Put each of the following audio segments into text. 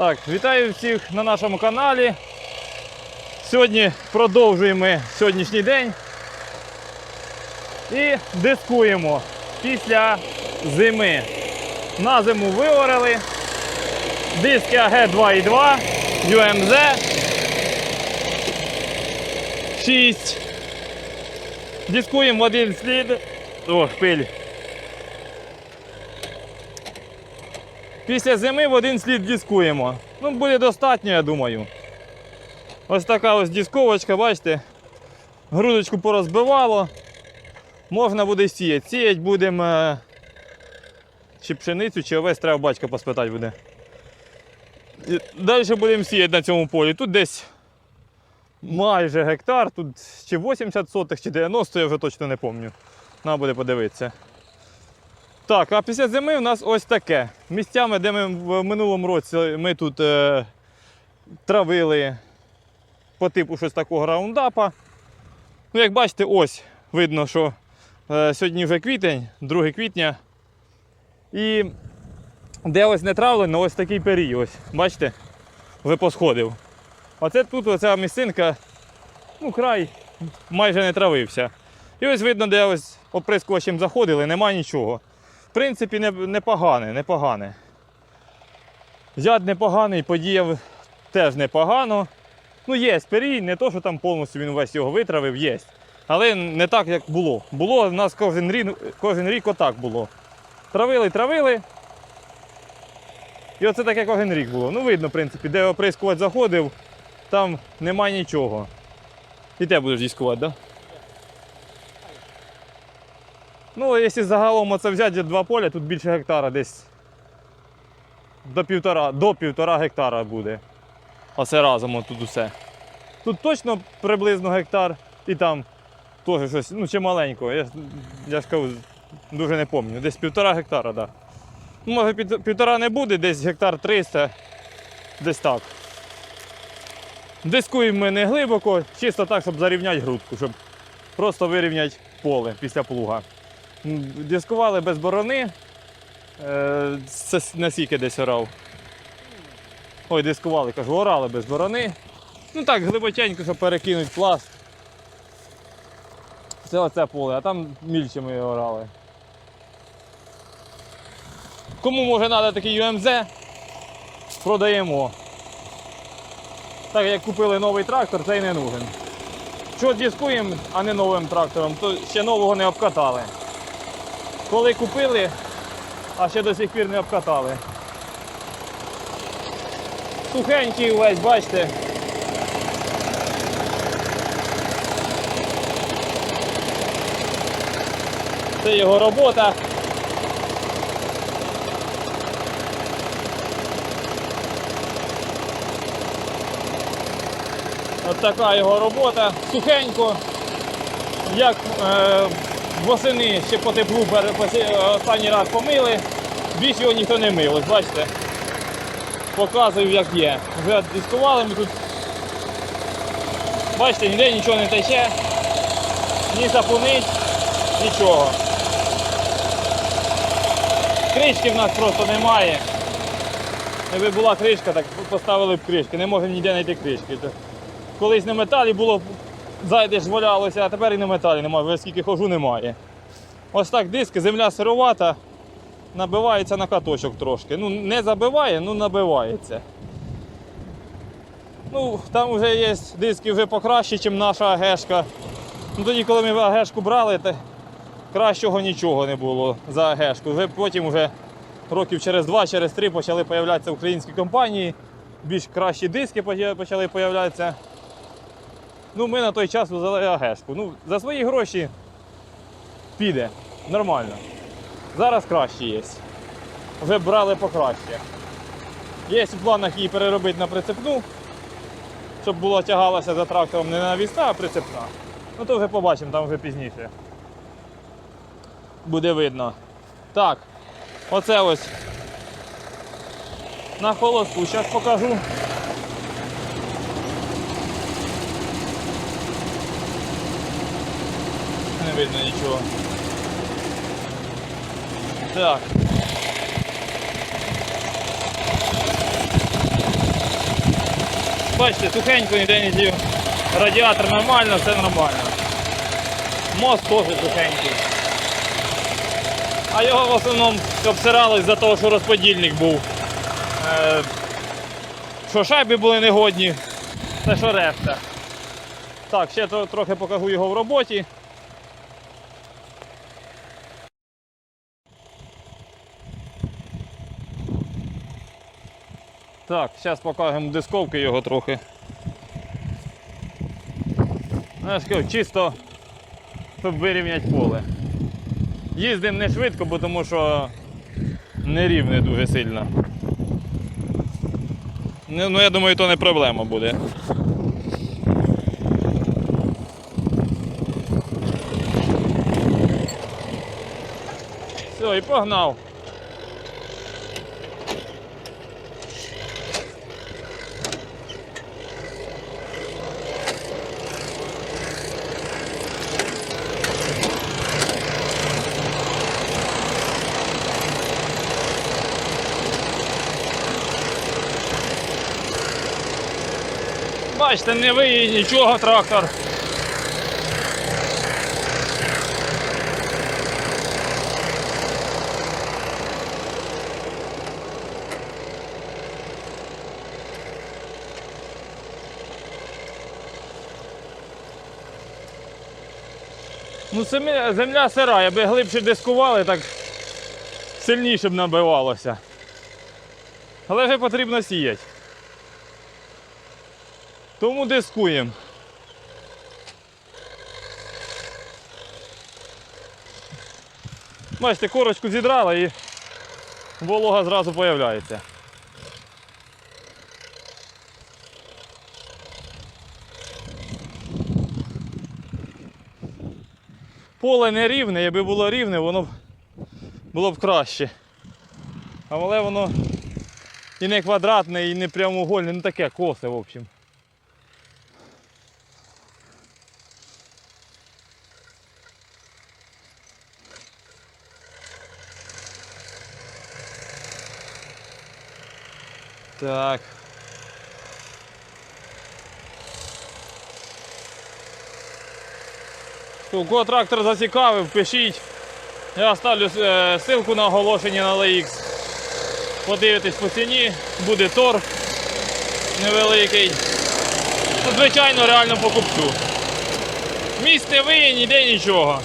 Так, вітаю всіх на нашому каналі. Сьогодні продовжуємо сьогоднішній день і дискуємо після зими. На зиму виорали. Диски АГ2,2, UMZ 6. Дискуємо один слід. О, пиль. Після зими в один слід дискуємо. Ну, буде достатньо, я думаю. Ось така ось дисковочка, бачите, грудочку порозбивало. Можна буде сіяти. Сіяти будемо е, чи пшеницю, чи овець, треба батька поспитати буде. І Далі будемо сіяти на цьому полі. Тут десь майже гектар, тут чи 80 сотих, чи 90, я вже точно не пам'ятаю. Треба буде подивитися. Так, а після зими у нас ось таке. Місцями, де ми в минулому році ми тут е, травили по типу щось такого раундапа. Ну, як бачите, ось видно, що е, сьогодні вже квітень, 2 квітня. І де ось не травлено, ось такий перій. Ось, бачите, вже посходив. Оце тут оця місцинка, ну, край майже не травився. І ось видно, де ось оприскувачем заходили, нема нічого. В принципі, непогане, непогане. Яд непоганий, подіяв теж непогано. Ну, є перій, не то, що там повністю він весь його витравив, є. Але не так, як було. Було в нас кожен рік, кожен рік отак було. Травили, травили. І оце таке кожен рік було. Ну, видно, в принципі, де оприскувач заходив, там нема нічого. І те будеш дискувати, так? Да? Ну, якщо загалом оце взяти два поля, тут більше гектара десь до півтора, до півтора гектара буде. Оце разом тут усе. Тут точно приблизно гектар і там теж щось, ну чи маленького. Я, я ж кажу, дуже не пам'ятаю. Десь півтора гектара, так. Да. Ну, Може півтора не буде, десь гектар 300, десь так. Дискуємо ми не глибоко, чисто так, щоб зарівняти грудку, щоб просто вирівняти поле після плуга. Дискували без борони. Е, Це насіки десь орав. Ой, дискували, кажу, орали без борони. Ну так, глибоченько, щоб перекинути пласт. Це оце поле, а там мільче ми орали. Кому може треба такий UMZ, продаємо. Так як купили новий трактор, цей не нужен. Що дискуємо, а не новим трактором, то ще нового не обкатали. Коли купили, а ще до сих пір не обкатали. Сухенький увесь, бачите. Це його робота. От така його робота. Сухенько. Як е, восени ще по теплу останній раз помили, більше його ніхто не мив. Ось бачите. Показую як є. Вже дискували ми тут. Бачите, ніде нічого не тече, ні сапунить, нічого. Кришки в нас просто немає. Якби була кришка, так поставили б кришки. Не можемо ніде знайти кришки. Колись на металі було, зайдеш, валялося, а тепер і на металі немає, вже скільки хожу немає. Ось так диски, земля сировата, набивається на каточок трошки. Ну, не забиває, ну набивається. Ну, там вже є диски вже покраще, ніж наша АГшка. Ну, тоді, коли ми АГшку брали, то кращого нічого не було за АГшку. Вже потім вже років через два, через три почали з'являтися українські компанії, більш кращі диски почали з'являтися. Ну, ми на той час взяли АГшку. Ну, за свої гроші піде. Нормально. Зараз краще є. Вже брали покраще. Є в планах її переробити на прицепну, щоб була тягалася за трактором не навісна, а прицепна. Ну то вже побачимо, там вже пізніше. Буде видно. Так, оце ось на холосту зараз покажу. Не видно нічого. Так. бачите, сухенько, ніде не зів. Радіатор нормально, все нормально. Мост теж сухенький. А його в основному обсиралось за того, що розподільник був. Е, що шайби були негодні, це що решта. Так, ще трохи покажу його в роботі. Так, зараз покажемо дисковки його трохи. Ну, чисто, щоб вирівняти поле. Їздимо не швидко, бо тому що нерівне дуже сильно. Ну, ну, я думаю, то не проблема буде. Все, і погнав. Бачите, не виє нічого трактор. Ну, земля, сира, якби глибше дискували, так сильніше б набивалося. Але вже потрібно сіяти. Тому дискуємо. Бачите, корочку зідрала і волога зразу появляється. Поле не рівне, якби було рівне, воно б було б краще. Але воно і не квадратне, і не прямоугольне, ну таке косе, в общем. Так. Хто кого трактор зацікавив, пишіть. Я ставлю е, ссылку на оголошення на LX. Подивитесь по ціні, буде торг невеликий. Звичайно, реально покупцю. Місць не виє, ніде нічого.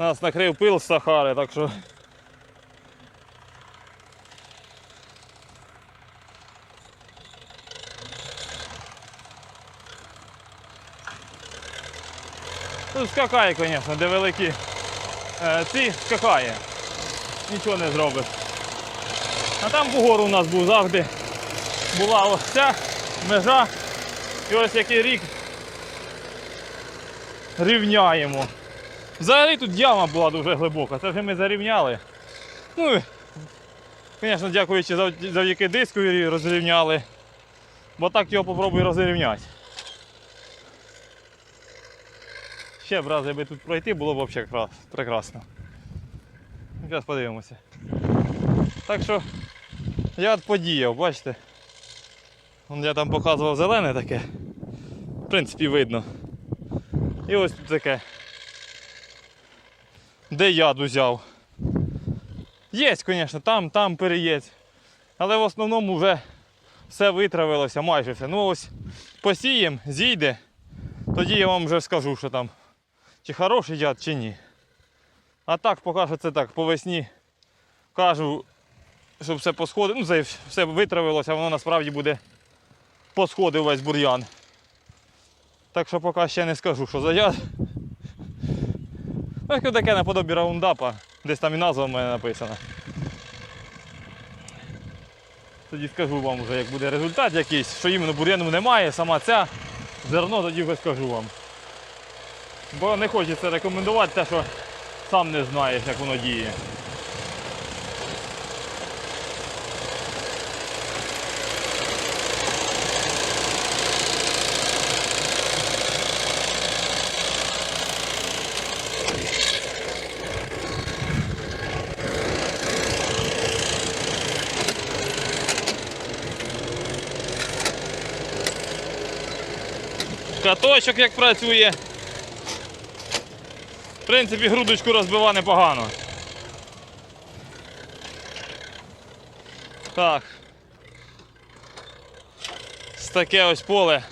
Нас накрив пил з Сахари, так що. Тут скакає, звісно, де великі е, ці скакає. Нічого не зробиш. А там бугор у нас був завжди. Була ось ця межа. І ось який рік рівняємо. Взагалі тут яма була дуже глибока, це вже ми зарівняли. Ну, звісно, дякуючи завдяки диску розрівняли. Бо так його попробую розрівняти. Ще б раз, якби тут пройти, було б взагалі прекрасно. Зараз подивимося. Так що я от подіяв, бачите? Вон Я там показував зелене таке. В принципі, видно. І ось тут таке де яд узяв. Є, звісно, там, там переєць. Але в основному вже все витравилося, майже все. Ну ось посіємо, зійде, тоді я вам вже скажу, що там чи хороший яд, чи ні. А так поки що це так по весні кажу, щоб все посходило, ну, все витравилося, воно насправді буде посходив весь бур'ян. Так що поки ще не скажу, що за яд. Ну, як таке наподобі раундапа, десь там і назва в мене написана. Тоді скажу вам вже, як буде результат якийсь, що іменно бур'яну немає, сама ця зерно тоді вже скажу вам. Бо не хочеться рекомендувати те, що сам не знаєш, як воно діє. Каточок як працює. В принципі, грудочку розбива непогано. Так. Таке ось поле.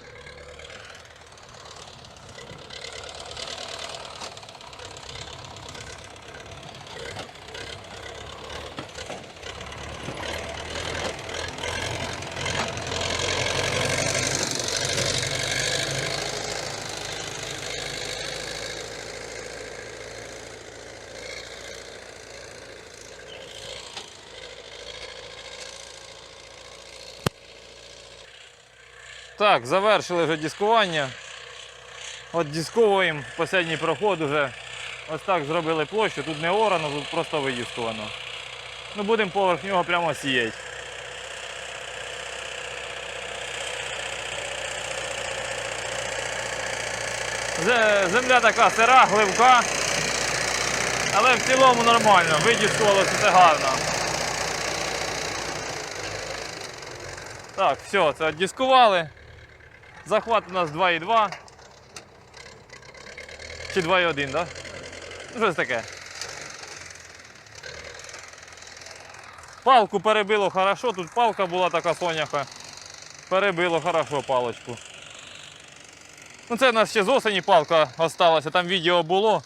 Так, завершили вже дискування. От дисковуємо, останній проход уже. Ось так зробили площу, тут не орано, тут просто видісковано. Ну будемо поверх нього прямо сіяти. Земля така сира, гливка. Але в цілому нормально, видіскувалося все гарно. Так, все, це дискували. Захват у нас 2,2. Чи 2,1, так? Ну, щось таке. Палку перебило хорошо, тут палка була така соняха. Перебило хорошо палочку. Ну це в нас ще з осені палка осталася, там відео було.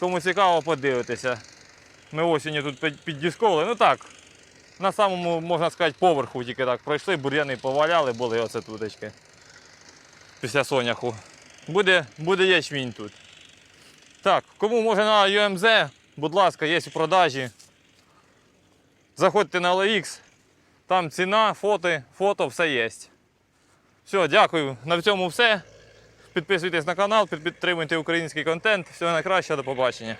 Кому цікаво, подивитися. Ми осінню тут під- піддісковували. Ну так, на самому, можна сказати, поверху тільки так пройшли, бур'яни поваляли, були оце туточки. Після соняху. Буде, буде ячмінь тут. Так, кому може на ЮМЗ, будь ласка, є у продажі. Заходьте на LX, там ціна, фото, фото, все є. Все, дякую. На цьому все. Підписуйтесь на канал, підтримуйте український контент. Всього найкращого, до побачення.